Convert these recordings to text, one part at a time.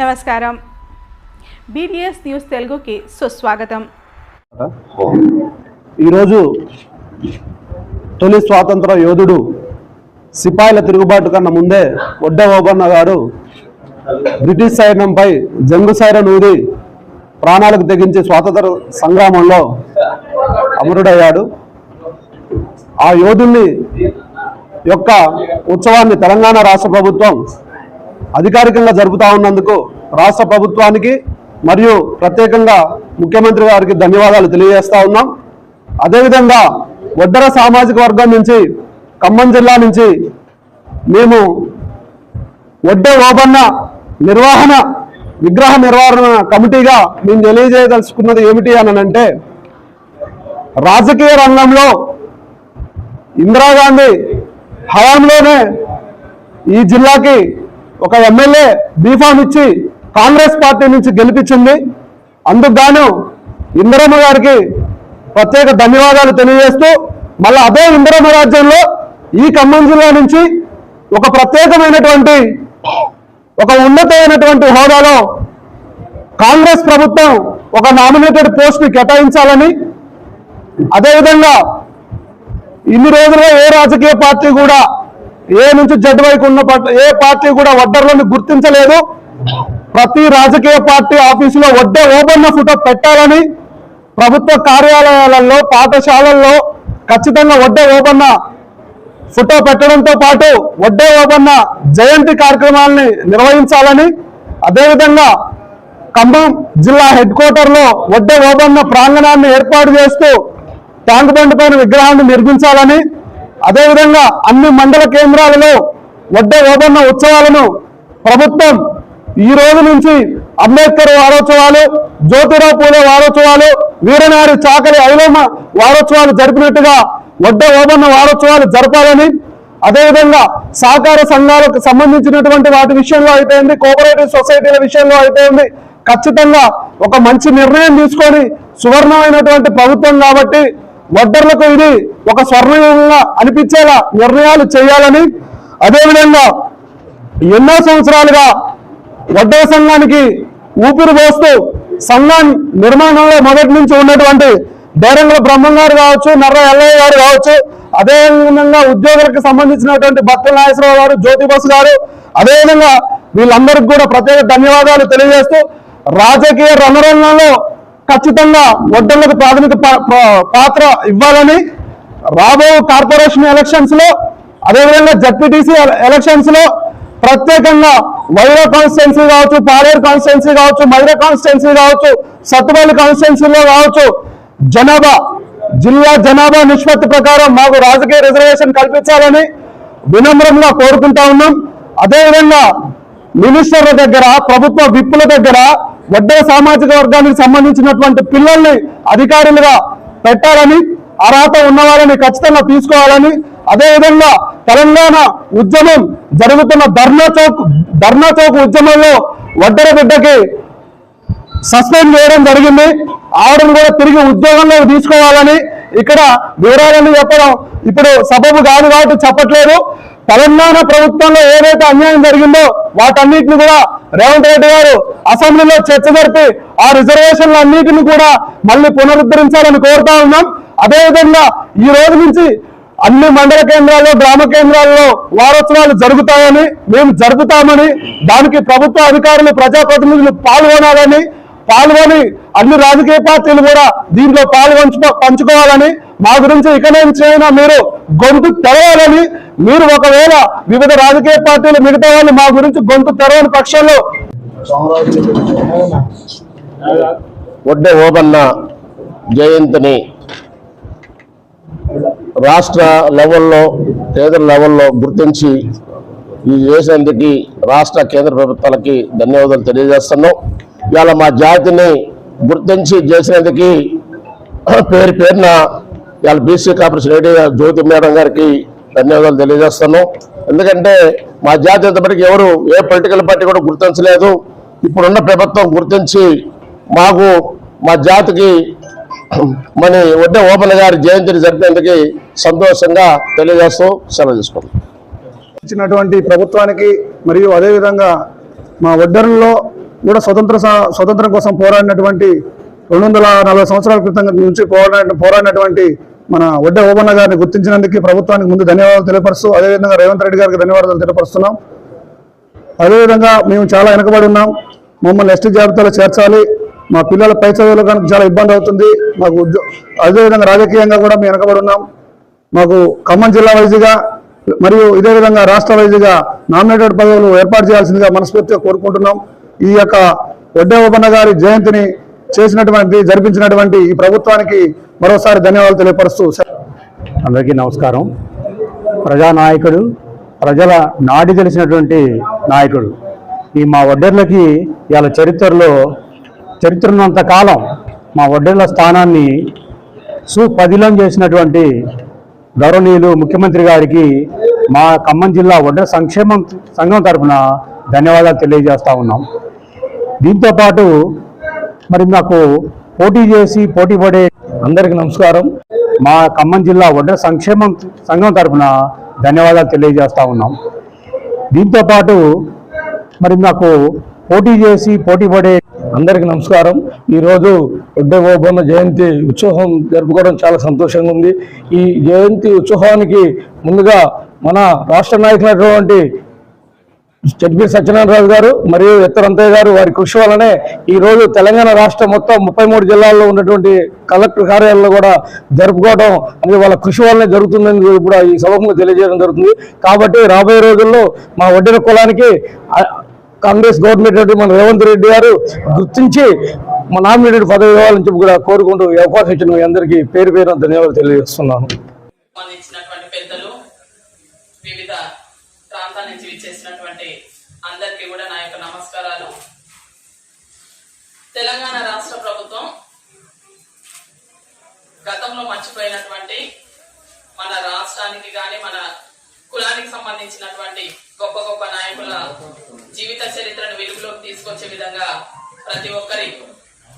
నమస్కారం. BDS news తెలుగుకి సుస్వాగతం. ఈరోజు తొలి స్వాతంత్ర యోధుడు సిపాయిల తిరుగుబాటు కన్నా ముందే ఒడ్డ ఓబన్న గారు బ్రిటిష్ సైన్యంపై జంగు సైరన్ ఊది ప్రాణాలకు తెగించి స్వాతంత్ర సంగ్రామంలో అమరుడయ్యాడు. ఆ యోధుల్ని యొక్క ఉత్సవాన్ని తెలంగాణ రాష్ట్ర ప్రభుత్వం అధికారికంగా జరుపుతా ఉన్నందుకు రాష్ట్ర ప్రభుత్వానికి మరియు ప్రత్యేకంగా ముఖ్యమంత్రి గారికి ధన్యవాదాలు తెలియజేస్తా ఉన్నాం. అదేవిధంగా ఒడ్డర సామాజిక వర్గం నుంచి ఖమ్మం జిల్లా నుంచి మేము ఒడ్డే ఓబన్న నిర్వహణ విగ్రహ నిర్వహణ కమిటీగా మేము తెలియజేయదలుచుకున్నది ఏమిటి అని అంటే రాజకీయ రంగంలో ఇందిరాగాంధీ హయాంలోనే ఈ జిల్లాకి ఒక ఎమ్మెల్యే బీఫామ్ ఇచ్చి కాంగ్రెస్ పార్టీ నుంచి గెలిపించింది. అందుకు గాను ఇందిరమ్మ గారికి ప్రత్యేక ధన్యవాదాలు తెలియజేస్తూ మళ్ళీ అదే ఇందిరమ్మ రాజ్యంలో ఈ ఖమ్మం జిల్లా నుంచి ఒక ప్రత్యేకమైనటువంటి ఒక ఉన్నతమైనటువంటి హోదాలో కాంగ్రెస్ ప్రభుత్వం ఒక నామినేటెడ్ పోస్ట్ని కేటాయించాలని అదేవిధంగా ఇన్ని రోజులుగా ఏ రాజకీయ పార్టీ కూడా ఏ నుంచి జడ్ వైపు ఉన్న ఏ పార్టీ కూడా వడ్డర్లను గుర్తించలేదు. ప్రతి రాజకీయ పార్టీ ఆఫీసులో వడ్డే ఓపెన్న ఫోటో పెట్టాలని ప్రభుత్వ కార్యాలయాలలో పాఠశాలల్లో ఖచ్చితంగా వడ్డే ఓపెన్న ఫోటో పెట్టడంతో పాటు వడ్డే ఓపెన్న జయంతి కార్యక్రమాలని నిర్వహించాలని అదేవిధంగా ఖమ్మం జిల్లా హెడ్ క్వార్టర్లో వడ్డే ఓపెన్న ప్రాంగణాన్ని ఏర్పాటు చేస్తూ ట్యాంక్ బండ్ పైన విగ్రహాన్ని నిర్మించాలని అదేవిధంగా అన్ని మండల కేంద్రాలలో వడ్డ ఓబన్న ఉత్సవాలను ప్రభుత్వం ఈ రోజు నుంచి అంబేద్కర్ వారోత్సవాలు జ్యోతిరావు పూలే వారోత్సవాలు వీరనారి చాకలి ఐలోమ వారోత్సవాలు జరిపినట్టుగా వడ్డ ఓబన్న వారోత్సవాలు జరపాలని అదేవిధంగా సహకార సంఘాలకు సంబంధించినటువంటి వాటి విషయంలో అయితే ఉంది కోఆపరేటివ్ సొసైటీల విషయంలో అయితే ఉంది ఖచ్చితంగా ఒక మంచి నిర్ణయం తీసుకొని సువర్ణమైనటువంటి ప్రభుత్వం కాబట్టి వడ్డర్లకు ఇది ఒక స్వర్ణయుగంగా అనిపించేలా నిర్ణయాలు చేయాలని అదేవిధంగా ఎన్నో సంవత్సరాలుగా వడ్డర సంఘానికి ఊపిరి పోస్తూ సంఘం నిర్మాణంలో మొదటి నుంచి ఉన్నటువంటి బేరంగుల బ్రహ్మం గారు కావచ్చు నర్ర ఎల్లయ్య గారు కావచ్చు అదేవిధంగా ఉద్యోగులకు సంబంధించినటువంటి భక్తుల నాగేశ్వరరావు గారు జ్యోతి బసు గారు అదేవిధంగా వీళ్ళందరికీ కూడా ప్రత్యేక ధన్యవాదాలు తెలియజేస్తూ రాజకీయ రణరంగంలో ఖచ్చితంగా వడ్డర్లకు ప్రాథమిక పా- పాత్ర ఇవ్వాలని రాబో కార్పొరేషన్ ఎలక్షన్స్లో అదేవిధంగా జడ్పీటీసీ ఎలక్షన్స్లో ప్రత్యేకంగా వైరా కాన్స్టిట్యున్సీ కావచ్చు పాడేరు కాన్స్టిట్యున్సీ కావచ్చు మైరా కాన్స్టిట్యున్సీ కావచ్చు సత్తుపల్లి కాన్స్టిట్యున్సీలో కావచ్చు జనాభా జిల్లా జనాభా నిష్పత్తి ప్రకారం మాకు రాజకీయ రిజర్వేషన్ కల్పించాలని వినమ్రంగా కోరుకుంటా ఉన్నాం. అదేవిధంగా మినిస్టర్ల దగ్గర ప్రభుత్వ విప్పుల దగ్గర వడ్డే సామాజిక వర్గానికి సంబంధించినటువంటి పిల్లల్ని అధికారులుగా పెట్టాలని అర్హత ఉన్న వాళ్ళని ఖచ్చితంగా తీసుకోవాలని అదేవిధంగా తెలంగాణ ఉద్యమం జరుగుతున్న ధర్నా చౌక్ ధర్నా చౌక్ ఉద్యమంలో వడ్డర బిడ్డకి సస్పెండ్ చేయడం జరిగింది. ఆవిడను కూడా తిరిగి ఉద్యోగంలో తీసుకోవాలని ఇక్కడ వివరాలను చెప్పడం ఇప్పుడు సబబు కాదు కాబట్టి చెప్పట్లేదు. తెలంగాణ ప్రభుత్వంలో ఏదైతే అన్యాయం జరిగిందో వాటన్నిటిని కూడా రేవంత్ రెడ్డి గారు అసెంబ్లీలో చర్చ జరిపి ఆ రిజర్వేషన్ల అన్నిటిని కూడా మళ్ళీ పునరుద్ధరించాలని కోరుతా ఉన్నాం. అదేవిధంగా ఈ రోజు నుంచి అన్ని మండల కేంద్రాల్లో గ్రామ కేంద్రాల్లో వారోత్సవాలు జరుగుతాయని మేము జరుపుతామని దానికి ప్రభుత్వ అధికారులు ప్రజాప్రతినిధులు పాల్గొనాలని పాల్గొని అన్ని రాజకీయ పార్టీలు కూడా దీంట్లో పాల్గొంచు పంచుకోవాలని మా గురించి ఇక నుంచి అయినా మీరు గొంతు తెరవాలని మీరు ఒకవేళ వివిధ రాజకీయ పార్టీలు మిగతా వాళ్ళు మా గురించి గొంతు తెరవని పక్షంలో ఒడ్డే ఓబన్న జయంతిని రాష్ట్ర లెవెల్లో కేంద్ర లెవెల్లో గుర్తించి ఈ చేసినందుకు రాష్ట్ర కేంద్ర ప్రభుత్వాలకి ధన్యవాదాలు తెలియజేస్తున్నాం. ఇవాళ మా జాతిని గుర్తించి చేసినందుకు పేరు పేరున ఇవాళ BC corporation Reddy Jyothi madam గారికి ధన్యవాదాలు తెలియజేస్తాను ఎందుకంటే మా జాతి ఇంతవరకు ఎవరు ఏ పొలిటికల్ పార్టీ కూడా గుర్తించలేదు. ఇప్పుడున్న ప్రభుత్వం గుర్తించి మాకు మా జాతికి మన వడ్డే ఓపెన్ గారి జయంతిని జరిపేందుకు సంతోషంగా తెలియజేస్తూ సెలవు తీసుకుంటాం ఇచ్చినటువంటి ప్రభుత్వానికి మరియు అదేవిధంగా మా వడ్డరుల్లో కూడా స్వతంత్ర స- స్వతంత్రం కోసం పోరాడినటువంటి రెండు వందల నలభై సంవత్సరాల క్రితం నుంచి పోరాడిన పోరాడినటువంటి మన వడ్డ ఓబన్న గారిని గుర్తించినందుకు ప్రభుత్వానికి ముందు ధన్యవాదాలు తెలియపరుస్తూ అదేవిధంగా రేవంత్ రెడ్డి గారికి ధన్యవాదాలు తెలియపరుస్తున్నాం. అదేవిధంగా మేము చాలా వెనకబడి ఉన్నాం. మమ్మల్ని ఎస్టీ జాబితాలో చేర్చాలి. మా పిల్లల పై చదువులు కనుక చాలా ఇబ్బంది అవుతుంది. మాకు ఉద్యో అదేవిధంగా రాజకీయంగా కూడా మేము వెనకబడి ఉన్నాం. మాకు ఖమ్మం జిల్లా వైద్యుగా మరియు ఇదే విధంగా రాష్ట్ర వైద్యుగా నామినేటెడ్ పదవులు ఏర్పాటు చేయాల్సిందిగా మనస్ఫూర్తిగా కోరుకుంటున్నాం. ఈ యొక్క వడ్డే ఓపన్న గారి జయంతిని చేసినటువంటి జరిపించినటువంటి ఈ ప్రభుత్వానికి మరోసారి ధన్యవాదాలు తెలియపరుస్తూ అందరికీ నమస్కారం. ప్రజానాయకుడు ప్రజల నాడి తెలిసినటువంటి నాయకుడు. ఈ మా వడ్డర్లకి ఇవాళ చరిత్రలో చరిత్ర ఉన్నంత కాలం మా వడ్డర్ల స్థానాన్ని సుపదిలం చేసినటువంటి గౌరవనీయులు ముఖ్యమంత్రి గారికి మా ఖమ్మం జిల్లా వడ్డర సంక్షేమం సంఘం తరఫున ధన్యవాదాలు తెలియజేస్తూ ఉన్నాం. దీంతో పాటు మరి నాకు పోటీ చేసి పోటీ పడే అందరికీ నమస్కారం. మా ఖమ్మం జిల్లా వడ్ర సంక్షేమం సంఘం తరఫున ధన్యవాదాలు తెలియజేస్తా ఉన్నాం. దీంతో పాటు మరి నాకు పోటీ చేసి పోటీ పడే అందరికీ నమస్కారం. ఈరోజు ఉడ్డగోబన్న జయంతి ఉత్సవం జరుపుకోవడం చాలా సంతోషంగా ఉంది. ఈ జయంతి ఉత్సవానికి ముందుగా మన రాష్ట్ర నాయకులైనటువంటి జడ్బి సత్యనారాయణ గారు మరియు ఎత్తరంతయ్య గారు వారి కృషి వల్లనే ఈ రోజు తెలంగాణ రాష్ట్రం మొత్తం ముప్పై మూడు జిల్లాల్లో ఉన్నటువంటి కలెక్టర్ కార్యాలయంలో కూడా జరుపుకోవడం అనేది వాళ్ళ కృషి వల్లనే జరుగుతుందని కూడా ఈ సభకు తెలియజేయడం జరుగుతుంది. కాబట్టి రాబోయే రోజుల్లో మా వడ్డీన కులానికి కాంగ్రెస్ గవర్నమెంట్ మన రేవంత్ రెడ్డి గారు గుర్తించి మా నామినేటెడ్ పదవి ఇవ్వాలని చెప్పి కూడా కోరుకుంటూ అవకాశం ఇచ్చిన మీ అందరికీ పేరు పేరు ధన్యవాదాలు తెలియజేస్తున్నాను. పెద్దలు ప్రాంతాల నుంచి విచ్చేసినటువంటి అందరికీ కూడా నా యొక్క నమస్కారాలు. తెలంగాణ రాష్ట్ర ప్రభుత్వం గతంలో మర్చిపోయినటువంటి మన రాష్ట్రానికి కానీ మన కులానికి సంబంధించినటువంటి గొప్ప గొప్ప నాయకుల జీవిత చరిత్రను వెలుగులోకి తీసుకొచ్చే విధంగా ప్రతి ఒక్కరి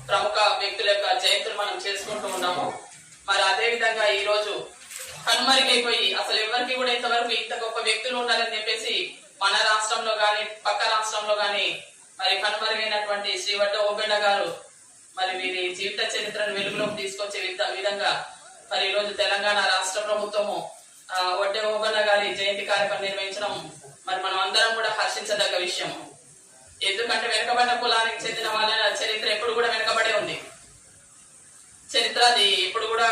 ప్రముఖ వ్యక్తుల యొక్క జయంతులు మనం చేసుకుంటూ ఉన్నాము. మరి అదే విధంగా ఈ రోజు కనుమరుగైపోయి అసలు ఎవరికి కూడా ఇంతవరకు ఇంత గొప్ప వ్యక్తులు ఉండాలని చెప్పేసి మన రాష్ట్రంలో గాని పక్క రాష్ట్రంలో గాని మరి కనుమరుగైనటువంటి శ్రీవడ్డ ఓబెండ గారు మరి వీరి జీవిత చరిత్రను వెలుగులోకి తీసుకొచ్చే విధంగా మరి ఈ రోజు తెలంగాణ రాష్ట్ర ప్రభుత్వము వడ్డే ఓబన్న గారి జయంతి కార్యక్రమం నిర్వహించడం మరి మనం అందరం కూడా హర్షించదగ్గ విషయం. ఎందుకంటే వెనుకబడిన కులానికి చెందిన వాళ్ళ చరిత్ర ఎప్పుడు కూడా వెనుకబడే ఉంది. చరిత్ర అది ఇప్పుడు కూడా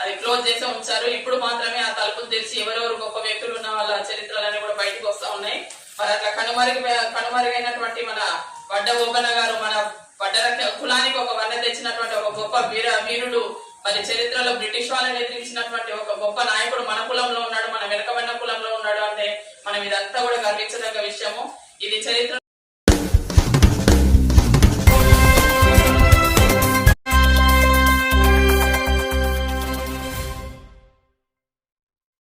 అది క్లోజ్ చేసి ఉంచారు. ఇప్పుడు మాత్రమే ఆ తలుపులు తెరిచి ఎవరెవరు గొప్ప వ్యక్తులు ఉన్న వాళ్ళ చరిత్రలన్నీ కూడా బయటకు వస్తా ఉన్నాయి. మరి అట్లా కనుమరుగు కనుమరుగైనటువంటి మన వడ్డ ఓబన గారు మన వడ్డర కులానికి ఒక వన్న తెచ్చినటువంటి ఒక గొప్ప వీర వీరుడు మరి చరిత్రలో బ్రిటిష్ వాళ్ళని ఎదిరించినటువంటి ఒక గొప్ప నాయకుడు మన కులంలో ఉన్నాడు మన వెనకబడిన కులంలో ఉన్నాడు అంటే మనం ఇదంతా కూడా గర్వించదగ్గ విషయము. ఇది చరిత్ర